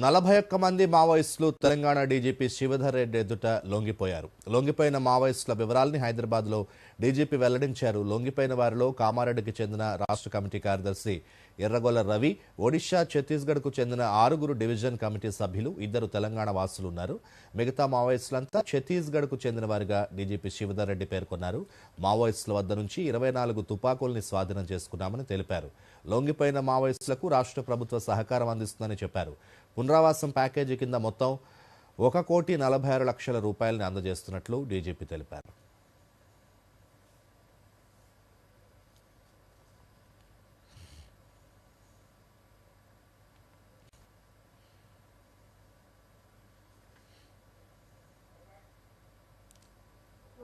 నలభై ఒక్క మంది మావోయిస్టులు తెలంగాణ డీజీపీ శివధర్ రెడ్డి ఎదుట లొంగిపోయారు. లొంగిపోయిన మావోయిస్టుల వివరాల్ని హైదరాబాద్లో డీజీపీ వెల్లడించారు. లొంగిపోయిన వారిలో కామారెడ్డికి చెందిన రాష్ట్ర కమిటీ కార్యదర్శి ఎర్రగొల్ల రవి ఒడిషా ఛత్తీస్గఢ్కు చెందిన ఆరుగురు డివిజన్ కమిటీ సభ్యులు ఇద్దరు తెలంగాణ వాసులు ఉన్నారు మిగతా మావోయిస్టులంతా ఛత్తీస్గఢ్కు చెందిన వారిగా డీజీపీ శివధర్ రెడ్డి పేర్కొన్నారు. మావోయిస్టుల వద్ద నుంచి ఇరవై నాలుగు తుపాకుల్ని స్వాధీనం చేసుకున్నామని తెలిపారు. లొంగిపోయిన మావోయిస్టులకు రాష్ట్ర ప్రభుత్వ సహకారం అందిస్తుందని చెప్పారు. పునరావాసం ప్యాకేజీ కింద మొత్తం ఒక కోటి నలభై ఆరు లక్షల రూపాయలను అందజేస్తున్నట్లు డీజీపీ తెలిపారు.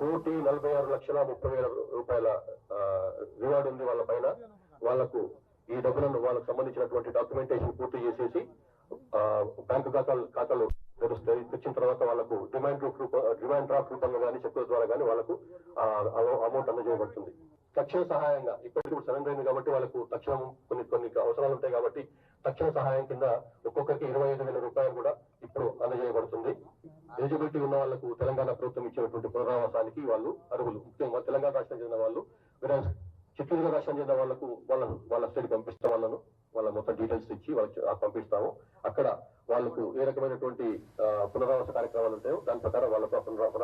కోటి నలభై ఆరు లక్షల ముప్పై వేల రూపాయల రివార్డు ఉంది వాళ్ళ పైన. వాళ్ళకు ఈ డబ్బులను వాళ్ళకు సంబంధించినటువంటి డాక్యుమెంటేషన్ పూర్తి చేసేసి బ్యాంకు ఖాతాలు ఖాతాలు తెరుస్తాయి. తెచ్చిన తర్వాత వాళ్ళకు డిమాండ్ రూప డిమాండ్ డ్రాఫ్ట్ రూపంలో కానీ చెక్కుల ద్వారా కానీ వాళ్ళకు అమౌంట్ అందజేయబడుతుంది. తక్షణ సహాయంగా ఇప్పటికి ఇప్పుడు సరెండర్ అయింది కాబట్టి వాళ్ళకు తక్షణం కొన్ని కొన్ని అవసరాలు ఉంటాయి కాబట్టి తక్షణ సహాయం కింద ఒక్కొక్కరికి ఇరవై ఐదు వేల రూపాయలు కూడా ఇప్పుడు అందజేయబడుతుంది. ఎలిజిబిలిటీ ఉన్న వాళ్ళకు తెలంగాణ ప్రభుత్వం ఇచ్చినటువంటి పునరావాసానికి వాళ్ళు అర్హులు. ముఖ్యంగా తెలంగాణ రాష్ట్రం చెందిన వాళ్ళు whereas ఛత్తీస్గఢ్ రాష్ట్రం చెందిన వాళ్ళకు వాళ్ళను వాళ్ళ స్టేట్ పంపిస్తాం వాళ్ళను. వాళ్ళ మొత్తం డీటెయిల్స్ ఇచ్చి వాళ్ళకి పంపిస్తాము. అక్కడ వాళ్ళకు ఏ రకమైనటువంటి పునరావాస కార్యక్రమాలు ఉంటాయో దాని ప్రకారం వాళ్ళకు పునరావాస